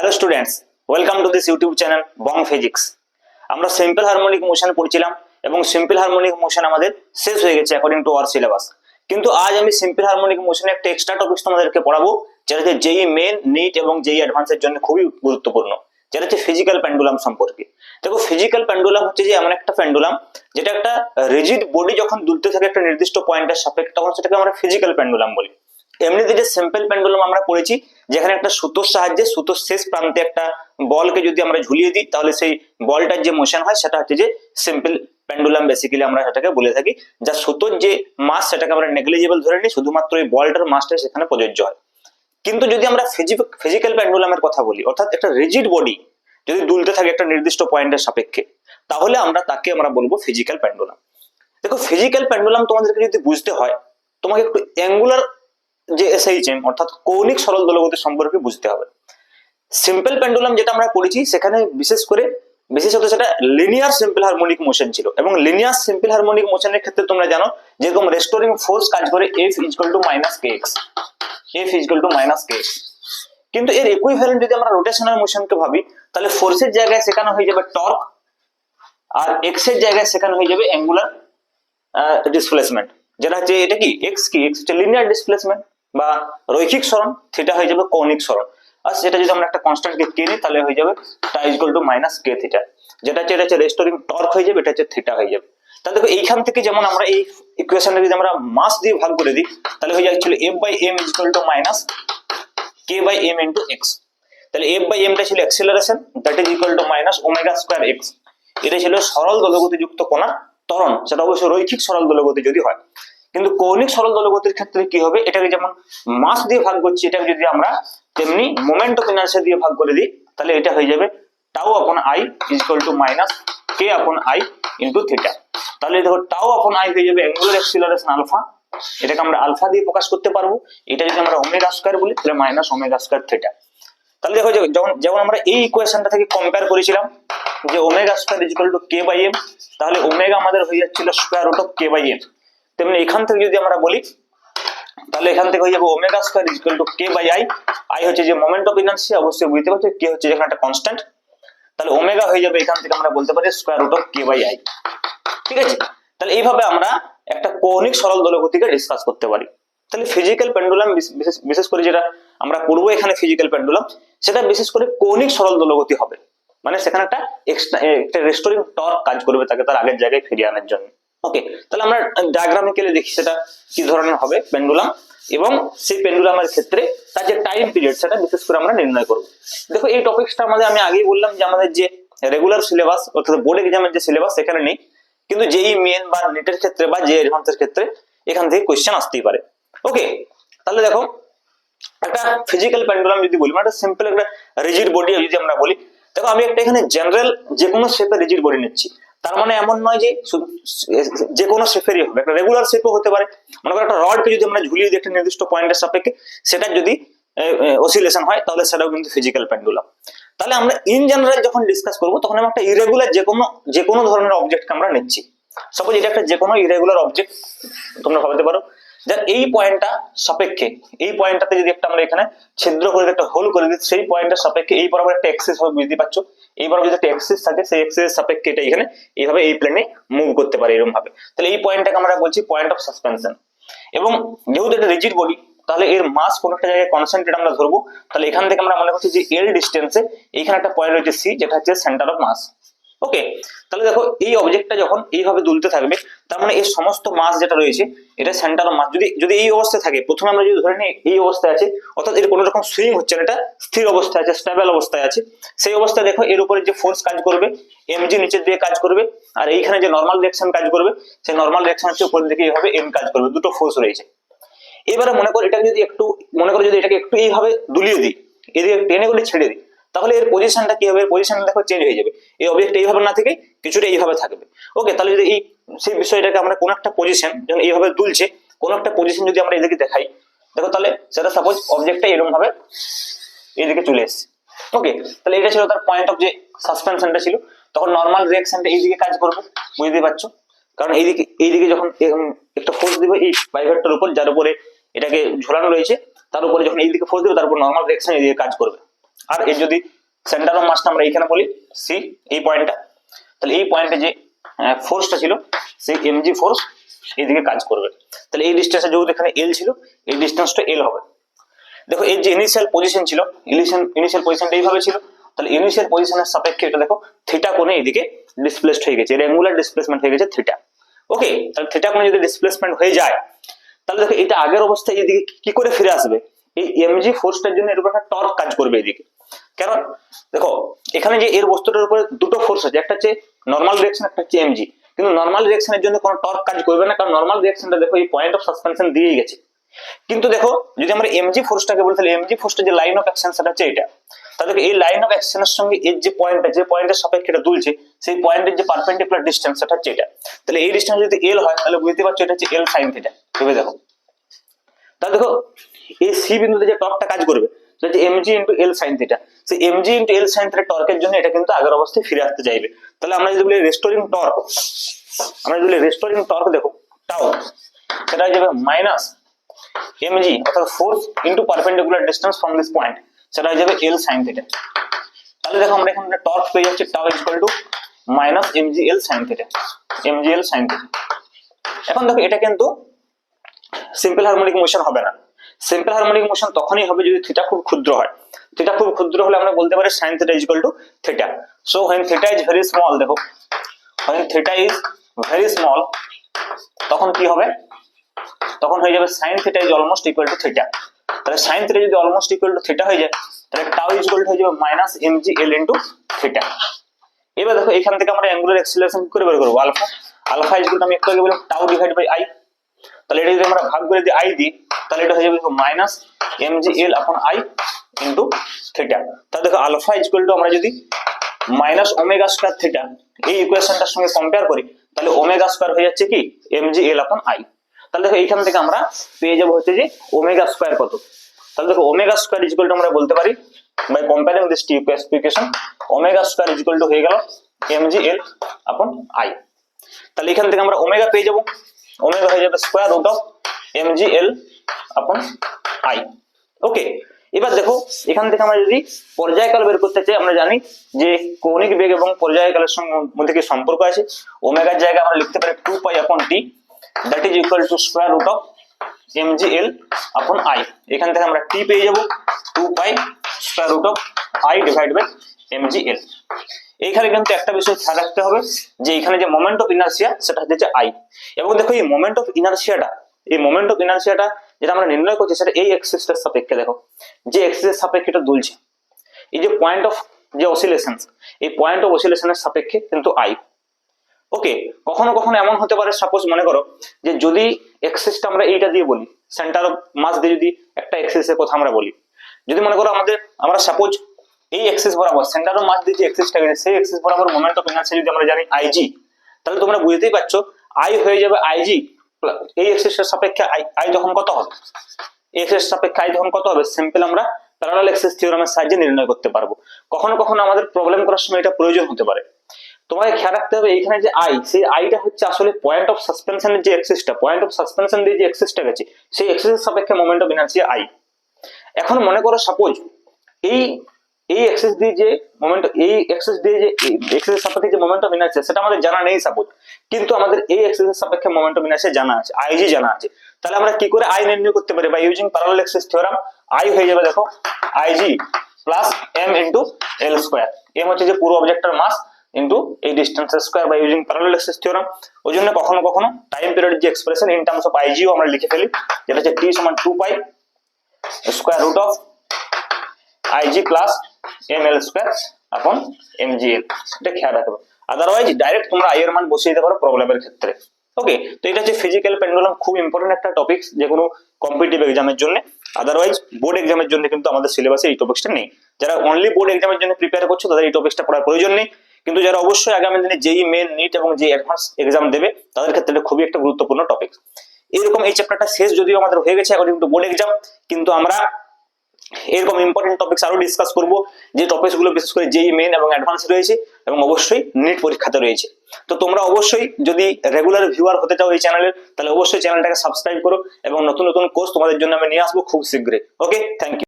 Hello students welcome to this YouTube channel Bong physics আমরা simple harmonic motion পড়ছিলাম এবং simple harmonic motion আমাদের শেষ হয়ে গেছে অ্যাকর্ডিং টু আওয়ার সিলেবাস কিন্তু আজ আমি সিম্পল হারমোনিক মোশনে একটা এক্সট্রা টপিক তোমাদেরকে পড়াবো যেটা জেই মেন নিট এবং জেই অ্যাডভান্সের জন্য খুবই গুরুত্বপূর্ণ যেটা হচ্ছে ফিজিক্যাল প্যান্ডুলাম সম্পর্কে। দেখো ফিজিক্যাল প্যান্ডুলাম হচ্ছে যে এমন একটা প্যান্ডুলাম যেটা একটা রিজিড বডি যখন দুলতে থাকে একটা নির্দিষ্ট পয়েন্টের সাপেক্ষে, তখন সেটাকে আমরা ফিজিক্যাল প্যান্ডুলাম বলি। এমনিতে যে সিম্পল প্যান্ডুলাম আমরা পড়েছি যেখানে একটা সুতোর সাহায্যে, সুতোর শেষ প্রান্তে একটা বলকে যদি আমরা ঝুলিয়ে দিই, তাহলে সেই বলটার যে মোশন হয়, সেটা হচ্ছে যে সিম্পল প্যান্ডুলাম বেসিক্যালি আমরা সেটাকে বলে থাকি। যা সুতোর যে মাস সেটাকে আমরা নেগলিজেবল ধরে নিই, শুধুমাত্র এই বলটার মাসটা সেখানে প্রযোজ্য হয়। কিন্তু যদি আমরা ফিজিক্যাল প্যান্ডুলামের কথা বলি, অর্থাৎ একটা রিজিড বডি যদি দুলতে থাকে একটা নির্দিষ্ট পয়েন্টের সাপেক্ষে, তাহলে আমরা তাকে আমরা বলব ফিজিক্যাল প্যান্ডুলাম দেখো ফিজিক্যাল প্যান্ডুলাম তোমাদেরকে যদি বুঝতে হয়, তোমাকে একটু অ্যাঙ্গুলার যে এসএইচএম অর্থাৎ কৌণিক সরল দোলগতি সম্পর্কে বুঝতে হবে। সিম্পল পেন্ডুলাম যেটা আমরা পড়েছি সেখানে বিশেষ করে বিশেষত সেটা লিনিয়ার সিম্পল হারমোনিক মোশন ছিল। এবং লিনিয়ার সিম্পল হারমোনিক মোশনের ক্ষেত্রে তোমরা জানো, যেরকম রেস্টোরিং ফোর্স কাজ করে F is equal to minus K X F is equal to minus K X কিন্তু এর ইকুইভ্যালেন্ট যদি আমরা রোটেশনাল মোশনকে ভাবি, তাহলে ফোর্সের জায়গায় সেখানে হয়ে যাবে টর্ক আর এক্সের জায়গায় সেখানে হয়ে যাবে অ্যাঙ্গুলার ডিসপ্লেসমেন্ট যেটা হচ্ছে, এটা কি? এক্স কি? এক্স হচ্ছে লিনিয়ার ডিসপ্লেসমেন্ট বা রৈখিক সরণ থিটা হয়ে যাবে কৌণিক সরণ। আর সেটা যদি আমরা একটা কনস্ট্যান্ট কে নিই তাহলে হয়ে যাবে টা equal to minus K theta যেটা হচ্ছে, এটা হচ্ছে রেস্টোরিং টর্ক হয়ে যাবে, এটা হচ্ছে থিটা হয়ে যাবে। তাহলে দেখো, এইখান থেকে যেমন আমরা এই ইকুয়েশনটা যদি আমরা মাস দিয়ে ভাগ করে দিই, তাহলে হয়ে যাচ্ছে F by M equal to minus K by M into X তাহলে এফ বাই এমটা ছিল acceleration that is equal to minus omega square X এটা ছিল সরল দোলগতিযুক্ত কোণার ত্বরণ, সেটা অবশ্যই রৈখিক সরল দোলগতি যদি হয়। কিন্তু কৌণিক সরল দলগতির ক্ষেত্রে কি হবে? এটাকে যেমন মাস দিয়ে ভাগ করছি, এটাকে যদি আমরা তেমনি মোমেন্ট অফ ইনার্সিয়া দিয়ে ভাগ করে দিই, তাহলে এটা হয়ে যাবে tau upon I equal to minus K upon I into theta তাহলে দেখো টাউ আপন আই হয়ে যাবে অ্যাঙ্গুলার অ্যাক্সিলারেশন আলফা এটাকে আমরা আলফা দিয়ে প্রকাশ করতে পারব। এটা যদি আমরা ওমেগা স্কোয়ার বলি, তাহলে মাইনাস ওমেগা স্কোয়ার থিটা তাহলে দেখো যে যেমন আমরা এই ইকুয়েশনটা থেকে কম্পেয়ার করেছিলাম, যে omega square equal to K by M তাহলে ওমেগা আমাদের হয়ে যাচ্ছিল square root of K by M তেমনি এখান থেকে যদি আমরা বলি, তাহলে এখান থেকে হয়ে যাবে omega square equal to K by I I হচ্ছে যে মোমেন্ট অফ ইনার্সিয়া অবশ্যই বুঝতে পারছ কে হচ্ছে যেখানে একটা কনস্ট্যান্ট তাহলে ওমেগা হয়ে যাবে এখান থেকে আমরা বলতে পারি square root of K by I ঠিক আছে? তাহলে এইভাবে আমরা একটা কৌণিক সরল দোলগতিকে ডিসকাস করতে পারি। তাহলে ফিজিক্যাল পেন্ডুলাম বিশেষ করে যেটা আমরা পড়ব এখানে ফিজিক্যাল পেন্ডুলাম সেটা বিশেষ করে কৌণিক সরল দোলগতি হবে। মানে সেখানে একটা একটা রেস্টোরিং টর্ক কাজ করবে তাকে তার আগের জায়গায় ফিরিয়ে আনার জন্য। ওকে তাহলে আমরা ডায়াগ্রামিক্যালি দেখি সেটা কি ধরনের হবে পেন্ডুলাম এবং সেই পেন্ডুলামের ক্ষেত্রে তার যে টাইম পিরিয়ড সেটা বিশেষ করে আমরা নির্ণয় করব। দেখো, এই টপিকসটা আমাদের আমি আগেই বললাম যে আমাদের যে রেগুলার সিলেবাস অর্থাৎ বোর্ড এক্সামের যে সিলেবাস সেখানে নেই, কিন্তু যেই মেন বা নেটের ক্ষেত্রে বা যে অ্যাডভান্সের ক্ষেত্রে এখান থেকে কোয়েশ্চেন আসতেই পারে। ওকে তাহলে দেখো, একটা ফিজিক্যাল পেন্ডুলাম যদি বলি মানে একটা সিম্পল একটা রিজিড বডি যদি আমরা বলি, দেখো আমি একটা এখানে জেনারেল যে কোনো শেপের রিজিড বডি নিচ্ছি। তার মানে এমন নয় যে যে কোনো শেপেরই হবে। একটা রেগুলার শেপও হতে পারে। মনে করো একটা রডকে যদি আমরা ঝুলিয়ে দিই একটা নির্দিষ্ট পয়েন্টের সাপেক্ষে, সেটা যদি অসিলেশন হয়, তাহলে সেটাও কিন্তু ফিজিক্যাল পেন্ডুলাম তাহলে আমরা ইন জেনারেল যখন ডিসকাস করব, তখন আমরা একটা ইরেগুলার যে কোনো যে কোনো ধরনের অবজেক্টকে আমরা নিচ্ছি। সাপোজ এটা একটা যে কোনো ইরেগুলার অবজেক্ট তোমরা ভাবতে পারো। যার এই পয়েন্টটা সাপেক্ষে, এই পয়েন্টটাতে যদি একটা আমরা এখানে ছিদ্র করে একটা হোল করে দিই, সেই পয়েন্টের সাপেক্ষে এই বরাবর একটা এক্সিস হবে বুঝতে পারছ? এই বরাবর যদি একটা এক্সিস থাকে সেই এক্সিসের সাপেক্ষে এটা এখানে এইভাবে এই প্লেনে মুভ করতে পারে এরকম ভাবে তাহলে এই পয়েন্টটাকে আমরা বলছি পয়েন্ট অফ সাসপেনশন এবং যেহেতু এটা রিজিড বলি তাহলে এর মাস কোন একটা জায়গায় কনসেন্ট্রেট আমরা ধরবো। তাহলে এখান থেকে আমরা মনে করছি যে এল ডিস্টেন্সে এখানে একটা পয়েন্ট রয়েছে সি যেটা হচ্ছে সেন্টার অফ মাস ওকে তাহলে দেখো, এই অবজেক্টটা যখন এইভাবে দুলতে থাকবে, তার মানে এর সমস্ত মাস যেটা রয়েছে, এটা সেন্টার মাস যদি যদি এই অবস্থায় থাকে, প্রথমে আমরা যদি ধরে নিই, এই অবস্থায় আছে, অর্থাৎ এর কোনো রকম সুইং হচ্ছে না, এটা স্থির অবস্থায় আছে স্টেবল অবস্থায় আছে। সেই অবস্থায় দেখো, এর উপরে যে ফোর্স কাজ করবে এমজি নিচের দিকে কাজ করবে, আর এইখানে যে নর্মাল রিয়াকশন কাজ করবে, সেই নর্মাল রিয়াকশন হচ্ছে উপরের দিকে এইভাবে এম কাজ করবে, দুটো ফোর্স রয়েছে। এবারে মনে করো, এটাকে যদি একটু, মনে করো যদি এটাকে একটু এইভাবে দুলিয়ে দিই, এদিকে টেনে গুলি ছেড়ে দিই তাহলে এর পজিশনটা কি হবে? পজিশন দেখো চেঞ্জ হয়ে যাবে। এই অবজেক্ট এইভাবে না থেকে কিছুটা এইভাবে থাকবে। ওকে তাহলে যদি এই সেই বিষয়টাকে আমরা কোন একটা পজিশন যখন এইভাবে তুলছে, কোন একটা পজিশন যদি আমরা এদিকে দেখাই, দেখো তাহলে সেটা সাপোজ অবজেক্টটা এরকম ভাবে এইদিকে চলে এসছে। ওকে তাহলে এটা ছিল তার পয়েন্ট অফ যে সাসপেনশনটা ছিল। তখন নর্মাল রিয়াকশনটা এইদিকে কাজ করবে বুঝতে পারছ? কারণ এইদিকে এইদিকে যখন একটা ফোর্স দিবে, এই পাইভেটটার উপর, যার উপরে এটাকে ঝোলানো রয়েছে, তার উপরে যখন এইদিকে ফোর্স দেবে, তার উপর নর্মাল রিয়াকশন এইদিকে কাজ করবে। আর এর যদি সেন্টার অফ মাসটা আমরা এইখানে বলি সি এই পয়েন্টটা তাহলে এই পয়েন্টে যে ফোর্সটা ছিল, সেই এমজি ফোর্স এইদিকে কাজ করবে। তাহলে এই ডিস্টেন্সে যেহেতু এখানে এল ছিল, এই ডিস্টেন্সটা এল হবে। দেখো এর যে ইনিশিয়াল পজিশন ছিল ইনিশিয়াল ইনিশিয়াল পজিশনটা এইভাবে ছিল, তাহলে ইনিশিয়াল পজিশনের সাপেক্ষে এটা দেখো থিটা কোণে এইদিকে ডিসপ্লেসড হয়ে গেছে রেগুলার ডিসপ্লেসমেন্ট হয়ে গেছে থিটা ওকে তাহলে থিটা কোণে যদি ডিসপ্লেসমেন্ট হয়ে যায়, তাহলে দেখো, এটা আগের অবস্থায় এদিকে কি করে ফিরে আসবে? এই এমজি ফোর্সটার জন্য এর উপর একটা টর্ক কাজ করবে এদিকে কারণ দেখো, এখানে যে এর বস্তুটার উপরে দুটো ফোর্স আছে, একটা হচ্ছে নর্মাল ডিরেকশন একটা হচ্ছে এমজি কিন্তু নর্মাল ডিরেকশনের জন্য কোনো টর্ক কাজ করবে না, কারণ নর্মাল ডিরেকশনটা দেখো এই পয়েন্ট অফ সাসপেনশন দিয়েই গেছে। কিন্তু দেখো, যদি আমরা এমজি ফোর্সটাকে বলি, তাহলে এমজি ফোর্সটা যে লাইন অফ অ্যাকশন সেটা হচ্ছে এটা। তাহলে এই লাইন অফ অ্যাকশনের সঙ্গে এর যে পয়েন্টটা যে পয়েন্টের সাপেক্ষে এটা দুলছে, সেই পয়েন্টের যে পারপেন্ডিকুলার ডিস্টেন্স সেটা হচ্ছে এটা। তাহলে এই ডিস্টেন্স যদি এল হয়, তাহলে বুঝতে পারছ এটা হচ্ছে এল সাইন থিটা ভেবে দেখো। তাহলে দেখো, এই সি বিন্দুতে যে টর্কটা কাজ করবে, সেটা হচ্ছে MG into L sine theta সেই এমজি ইন্টু এল সাইন টর্কের জন্য এটা কিন্তু আগের অবস্থায় ফিরে আসতে চাইবে। তাহলে আমরা যদি বলি রেস্টোরিং টর্ক আমরা যদি রেস্টোরিং টর্ক দেখো টাও সেটা হয়ে যাবে মাইনাস mg অর্থাৎ force into perpendicular distance from this point সেটা হয়ে যাবে এল সাইন থিটা তাহলে দেখো আমরা এখানে টর্ক পেয়ে যাচ্ছি tau equal to minus MG L sine theta MG L sine theta এখন দেখো, এটা কিন্তু সিম্পল হারমোনিক মোশন হবে না। সিম্পল হারমোনিক মোশন তখনই হবে যদি থিটা খুব ক্ষুদ্র হয়। থিটা খুব ক্ষুদ্র হলে আমরা বলতে পারি sine theta is equal to theta so when theta is very small দেখো, when theta is very small তখন কি হবে? তখন হয়ে যাবে sine theta is almost equal to theta তাহলে সাইন থিটা যদি অলমোস্ট ইকুয়াল টু থিটা হয়ে যায়, তাহলে টাউ ইজ ইকুয়াল টু হয়ে যাবে minus M G L into theta এবার দেখো, এখান থেকে আমরা অ্যাঙ্গুলার অ্যাক্সিলারেশন করে বের করব আলফা আলফা ইজ আমি একটু আগে বললাম টাউ ডিভাইড বাই আই তাহলে এটা যদি আমরা ভাগ করে দিই আই দিই, তাহলে এটা হয়ে যাবে minus M G L upon I into theta তাহলে দেখো আলফা ইকুয়াল টু আমরা যদি মাইনাস ওমেগা স্কয়ার থিটা এই ইকুয়েশনটার সঙ্গে কম্পেয়ার করি, তাহলে ওমেগা স্কয়ার হয়ে যাচ্ছে কি? এমজি এল আপন আই তাহলে দেখো, এইখান থেকে আমরা পেয়ে যাব হচ্ছে যে ওমেগা স্কয়ার কত। তাহলে দেখো ওমেগা স্কয়ার ইকুয়াল টু আমরা বলতে পারি by comparing this to equation omega square equal to হয়ে গেল এমজি এল আপন আই তাহলে এখান থেকে আমরা ওমেগা পেয়ে যাব। ওমেগা হয়ে যাবে square root of MG L upon I okay এবার দেখো, এখান থেকে আমরা যদি পর্যায়কাল বের করতে চাই, আমরা জানি যে কৌণিক বেগ এবং পর্যায়কালের সঙ্গে মধ্যে কি সম্পর্ক আছে। ওমেগার জায়গায় আমরা লিখতে পারি two pi upon T that is equal to square root of M G L upon I এখান থেকে আমরা টি পেয়ে যাব two pi square root of I divide by M G L এইখানে কিন্তু একটা বিষয় খেয়াল রাখতে হবে, যে এখানে যে মোমেন্ট অফ ইনার্সিয়া সেটা হচ্ছে আই এবং দেখো, এই মোমেন্ট অফ ইনার্সিয়াটা এই মোমেন্ট অফ ইনার্সিয়াটা যেটা আমরা নির্ণয় করছি সেটা এই এক্সিসটার সাপেক্ষে দেখো। যে এক্সিসের সাপেক্ষে এটা দুলছে। এই যে পয়েন্ট অফ যে অসিলেশন এই পয়েন্ট অফ অসিলেশনের সাপেক্ষে কিন্তু আই ওকে কখনো কখনো এমন হতে পারে সাপোজ মনে করো যে যদি এক্সিসটা আমরা এইটা দিয়ে বলি সেন্টার অফ মাস দিয়ে যদি একটা এক্সিসের কথা আমরা বলি। যদি মনে করো আমাদের, আমরা সাপোজ এই এক্সিস বরাবর সেন্টার অফ মাস দিয়ে যে এক্সিসটা গেছে, সেই এক্সিস বরাবর মোমেন্ট অফ ইনার্সি যদি আমরা জানি আইজি তাহলে তোমরা বুঝতেই পারছ আই হয়ে যাবে আইজি এই এক্সিসের সাপেক্ষে আই কত হবে? সাপেক্ষে আই কত হবে? সিম্পল আমরা এক্সেস থিওরামের সাহায্যে নির্ণয় করতে পারব। কখনো কখনো আমাদের প্রবলেম করার সময় এটা প্রয়োজন হতে পারে। তোমাকে খেয়াল রাখতে হবে এইখানে যে আই সেই আইটা হচ্ছে আসলে পয়েন্ট অফ সাসপেনশনের যে এক্সিসটা পয়েন্ট অফ সাসপেনশন দিয়ে যে এক্সিসটা গেছে, সেই এক্সিসের সাপেক্ষে মোমেন্ট অফ ইনার্সি আই এখন মনে করো সাপোজ এই এই এক্সেস দিয়ে যে মোমেন্ট এই এক্সেস দিয়ে যে এক্সেসের সাপেক্ষে যে মোমেন্ট অফ ইনার্সি সেটা আমাদের জানা নেই সাপোজ কিন্তু আমাদের এই এক্সেসের সাপেক্ষে মোমেন্ট অফ ইনার্সি জানা আছে আইজি জানা আছে। তাহলে আমরা কি করে আই নির্ণয় করতে পারি? বা using parallel axis theorem I হয়ে যাবে দেখো IG plus M into L square M হচ্ছে যে পুরো অবজেক্টের মাস ইন্টু এই ডিস্টেন্স স্কোয়ার বা ইউজিং প্যারালাল এক্সেস থিওরাম ওই জন্য কখনো কখনো টাইম পিরিয়ড যে এক্সপ্রেশন ইন টার্মস অফ আইজিও আমরা লিখে ফেলি, যেটা হচ্ছে টি সমান two pi square root of IG plus M L square upon M G L এটা খেয়াল রাখবে আদারওয়াইজ ডাইরেক্ট তোমরা আই এর মান বসিয়ে দিতে পারো প্রবলেমের ক্ষেত্রে। ওকে তো এটা হচ্ছে ফিজিক্যাল পেন্ডুলাম খুব ইম্পর্টেন্ট একটা টপিক যে কোনো কম্পিটিটিভ এক্সামের জন্য। আদারওয়াইজ বোর্ড এক্সামের জন্য কিন্তু আমাদের সিলেবাসে এই টপিকসটা নেই। যারা অনলি বোর্ড এক্সামের জন্য প্রিপেয়ার করছ, তাদের এই টপিকসটা পড়ার প্রয়োজন নেই। কিন্তু যারা অবশ্যই আগামী দিনে যেই মেন নিট এবং যে অ্যাডভান্স এক্সাম দেবে, তাদের ক্ষেত্রে খুবই একটা গুরুত্বপূর্ণ টপিক এরকম এই চ্যাপ্টারটা শেষ যদিও আমাদের হয়ে গেছে অ্যাকর্ডিং টু বোর্ড এক্সাম কিন্তু আমরা এরকম ইম্পর্টেন্ট টপিকস আরও ডিসকাস করব। যে টপিকসগুলো বিশেষ করে যেই মেন এবং অ্যাডভান্স রয়েছে এবং অবশ্যই নেট পরীক্ষাতে রয়েছে। তো তোমরা অবশ্যই যদি রেগুলার ভিউয়ার হতে চাও এই চ্যানেলের তাহলে অবশ্যই চ্যানেলটাকে সাবস্ক্রাইব করো এবং নতুন নতুন কোর্স তোমাদের জন্য আমি নিয়ে আসব খুব শীঘ্রই। Okay thank you